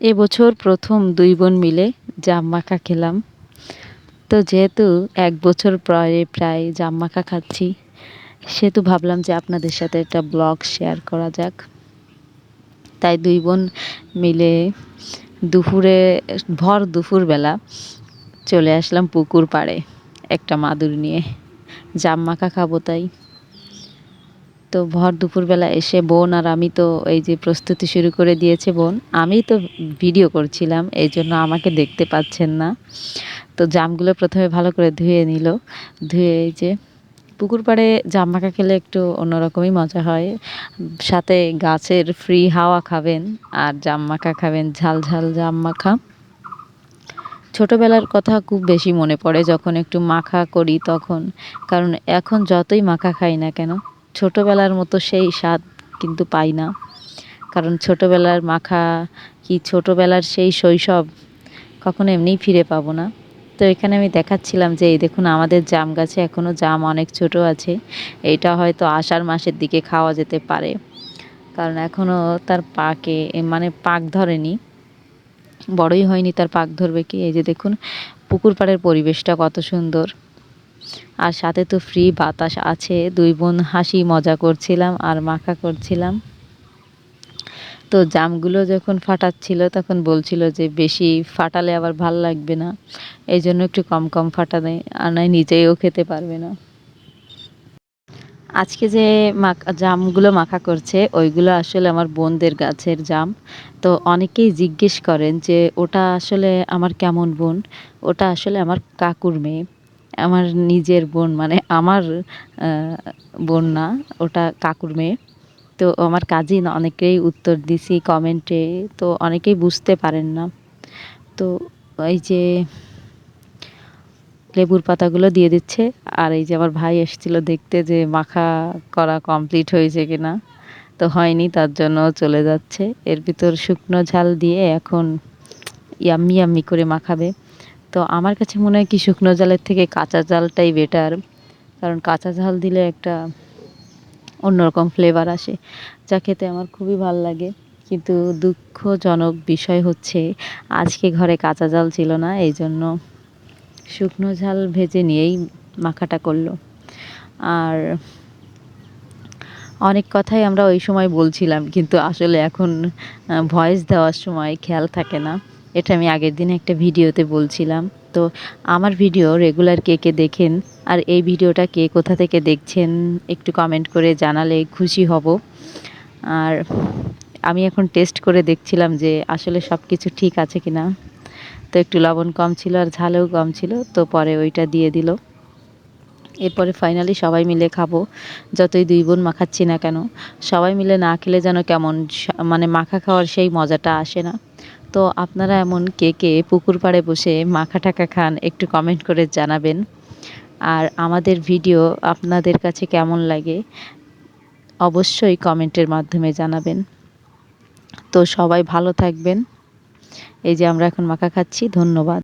এবছর প্রথম দুই বোন মিলে জাম মাখা খেলাম। তো যেহেতু এক বছর পরে প্রায় জাম মাখা খাচ্ছি, সেহেতু ভাবলাম যে আপনাদের সাথে একটা ব্লগ শেয়ার করা যাক। তাই দুই বোন মিলে দুপুরে, ভর দুপুরবেলা চলে আসলাম পুকুর পাড়ে একটা মাদুর নিয়ে। জাম মাখা খাব তাই। তো ভর দুপুরবেলা এসে বোন আর আমি তো এই যে প্রস্তুতি শুরু করে দিয়েছে বোন, আমি তো ভিডিও করছিলাম, এই জন্য আমাকে দেখতে পাচ্ছেন না। তো জামগুলো প্রথমে ভালো করে ধুয়ে নিল, ধুয়ে এই যে পুকুর পাড়ে জাম মাখা খেলে একটু অন্যরকমই মজা হয়। সাথে গাছের ফ্রি হাওয়া খাবেন আর জাম মাখা খাবেন, ঝাল ঝাল জাম মাখা। ছোটোবেলার কথা খুব বেশি মনে পড়ে যখন একটু মাখা করি তখন, কারণ এখন যতই মাখা খাই না কেন ছোটোবেলার মতো সেই স্বাদ কিন্তু পাই না। কারণ ছোটোবেলার মাখা কি ছোটোবেলার সেই শৈশব কখনো এমনিই ফিরে পাবো না। তো এখানে আমি দেখাচ্ছিলাম যে, এই দেখুন আমাদের জাম গাছে এখনও জাম অনেক ছোট আছে। এইটা হয়তো আষাঢ় মাসের দিকে খাওয়া যেতে পারে। কারণ এখনও তার পাকে মানে পাক ধরেনি। বড়ই হয়নি তার পাক ধরবে কি? এই যে দেখুন, পুকুর পাড়ের পরিবেশটা কত সুন্দর। আর সাথে তো ফ্রি বাতাস আছে। দুই বোন হাসি মজা করছিলাম আর মাখা করছিলাম। তো জামগুলো যখন ফাটাচ্ছিল তখন বলছিল যে বেশি ফাটালে আবার ভালো লাগবে না। এই জন্য একটু কম কম ফাটানে আর নয় নিজেও খেতে পারবে না। আজকে যে মাখা, জামগুলো মাখা করছে, ওইগুলো আসলে আমার বোনদের গাছের জাম। তো অনেকেই জিজ্ঞেস করেন যে ওটা আসলে আমার কেমন বোন? ওটা আসলে আমার কাকুর মেয়ে। আমার নিজের বোন মানে আমার বোন না, ওটা কাকুর মেয়ে। তো আমার কাজিন অনেকেই উত্তর দিছি কমেন্টে তো অনেকেই বুঝতে পারেন না। তো এই যে লেবুর পাতাগুলো দিয়ে দিচ্ছে, আর এই যে আমার ভাই এসেছিল দেখতে যে মাখা করা কমপ্লিট হয়েছে কিনা। তো হয়নি, তার জন্য চলে যাচ্ছে। এর ভিতর শুকনো ঝাল দিয়ে এখন ইয়াম্মি ইয়াম্মি করে মাখাবে। তো আমার কাছে মনে হয় কি শুকনো জালের থেকে কাঁচা জালটাই বেটার কারণ কাঁচা ঝাল দিলে একটা অন্যরকম ফ্লেভার আসে। যা খেতে আমার খুবই ভালো লাগে, কিন্তু দুঃখজনক বিষয় হচ্ছে, আজকে ঘরে কাঁচা জাল ছিল না এই জন্য শুকনো ঝাল ভেজে নিয়েই মাখাটা করল। আর অনেক কথাই আমরা ওই সময় বলছিলাম, কিন্তু আসলে এখন ভয়েস দেওয়ার সময় খেয়াল থাকে না। এটা আমি আগের দিনে একটা ভিডিওতে বলছিলাম। তো আমার ভিডিও রেগুলার কে কে দেখেন আর এই ভিডিওটা কে কোথা থেকে দেখছেন একটু কমেন্ট করে জানালে খুশি হব। আর আমি এখন টেস্ট করে দেখছিলাম যে আসলে সব কিছু ঠিক আছে কি না তো একটু লবণ কম ছিল আর ঝালেও কম ছিল, তো পরে ওইটা দিয়ে দিল। এরপরে ফাইনালি সবাই মিলে খাব। যতই দুই বোন মাখাচ্ছি না কেন, সবাই মিলে না খেলে যেন কেমন মানে মাখা খাওয়ার সেই মজাটা আসে না। তো আপনারা এমন কে কে পুকুর পাড়ে বসে মাখা টাকা খান একটু কমেন্ট করে জানাবেন। আর আমাদের ভিডিও আপনাদের কাছে কেমন লাগে অবশ্যই কমেন্টের মাধ্যমে জানাবেন। তো সবাই ভালো থাকবেন। এই যে আমরা এখন মাখা খাচ্ছি, ধন্যবাদ।